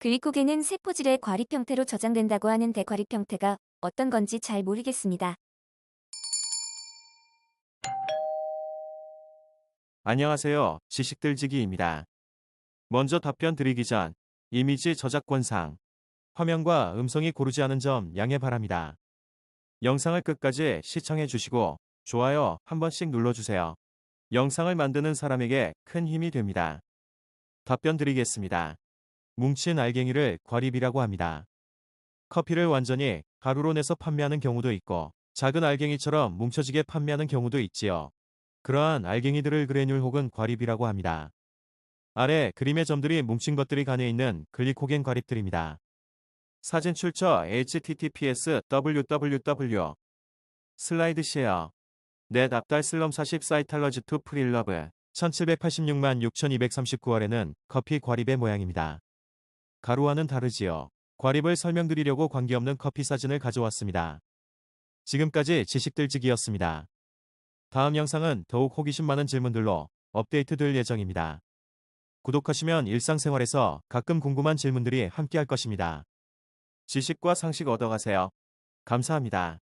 글리코겐은 세포질의 과립 형태로 저장된다고 하는 대과립 형태가 어떤 건지 잘 모르겠습니다. 안녕하세요. 지식들지기입니다. 먼저 답변 드리기 전 이미지 저작권상 화면과 음성이 고르지 않은 점 양해 바랍니다. 영상을 끝까지 시청해 주시고 좋아요 한 번씩 눌러주세요. 영상을 만드는 사람에게 큰 힘이 됩니다. 답변 드리겠습니다. 뭉친 알갱이를 과립이라고 합니다. 커피를 완전히 가루로 내서 판매하는 경우도 있고 작은 알갱이처럼 뭉쳐지게 판매하는 경우도 있지요. 그러한 알갱이들을 그레듈 혹은 과립이라고 합니다. 아래 그림의 점들이 뭉친 것들이 간에 있는 글리코겐 과립들입니다. 사진 출처 https www 슬라이드 쉐어 넷 앞달 슬럼 40 사이탈러즈 투 프릴러브 1786만 6239월에는 커피 과립의 모양입니다. 가루와는 다르지요. 과립을 설명드리려고 관계없는 커피 사진을 가져왔습니다. 지금까지 지식들지기였습니다. 다음 영상은 더욱 호기심 많은 질문들로 업데이트 될 예정입니다. 구독하시면 일상생활에서 가끔 궁금한 질문들이 함께할 것입니다. 지식과 상식 얻어가세요. 감사합니다.